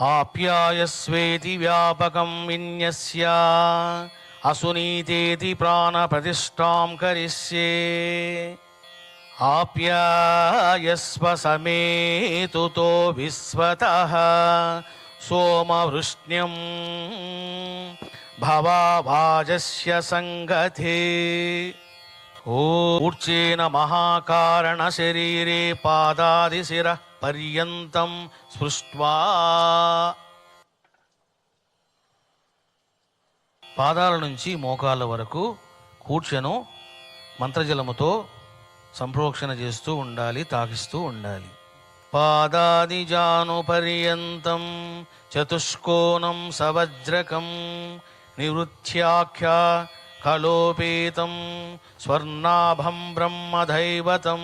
ఆప్యాయస్వేతి వ్యాపకం విన్యస్య అసునీతేతి ప్రాణప్రతిష్టాం కరిష్యే. ఆప్యాయస్వ సమేతుతో విశ్వత సోమవృష్ణ్యం భవాజస్య సంగతే. ఊర్చేన మహాకారణ శరీరే పాదాదిశిర పర్యంతం స్పృష్ట్వా. పాదాల నుంచి మోకాళ్ళ వరకు కూర్చను మంత్రజలముతో సంప్రోక్షణ చేస్తూ ఉండాలి తాకిస్తూ ఉండాలి. పాదాదిజానుపర్యంతం చతుష్కోణం సవజ్రకం నివృత్యాఖ్య కలోపేతం స్వర్ణాభం బ్రహ్మధైవతం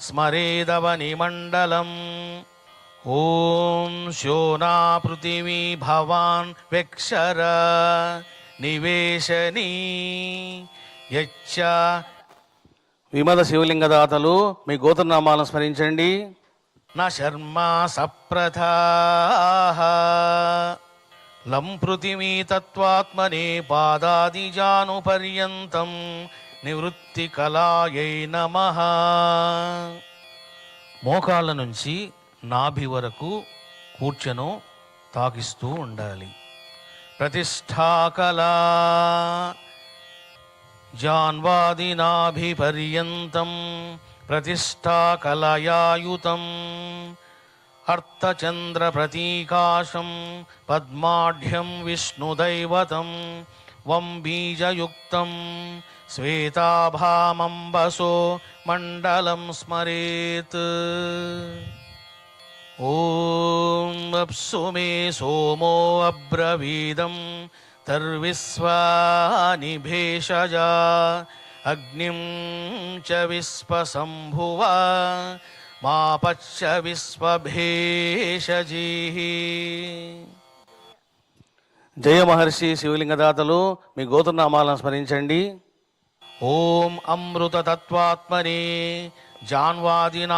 స్మరేదవనిమండలం ఓం శోనా పృథివీ భవాన్ వెక్షర నివేశనీ యచ్చ విమద శివలింగదాతలు మీ గోత్రనామాలను స్మరించండి। నా శర్మా సప్రథా లం పృథివీ తత్వాత్మనే పాదాదిజాను పర్యంతం నివృత్తి కళాయై నమ. మోకాళ్ళ నుంచి నాభి వరకు కూర్చొను తాకిస్తూ ఉండాలి. ప్రతిష్టాకలా జాన్వాదినాభిపర్యంతం ప్రతిష్టాకలయాయుతం అర్థచంద్రప్రతీకాశం పద్మాఢ్యం విష్ణుదైవతం వంబీజయుక్తం శ్వేతాభామంబసో మండలం స్మరేత్ ఓం అప్సు మే సోమో అబ్రవీదం తర్విశ్వాని భేషజా అగ్నిం చ విశ్వసంభువ మా పచ్చ విశ్వభేషజీ జయ మహర్షి శివలింగదాతలు మీ గోత్రనామాలను స్మరించండి. ఓం అమృత తత్వాత్మనే జాన్వాదినా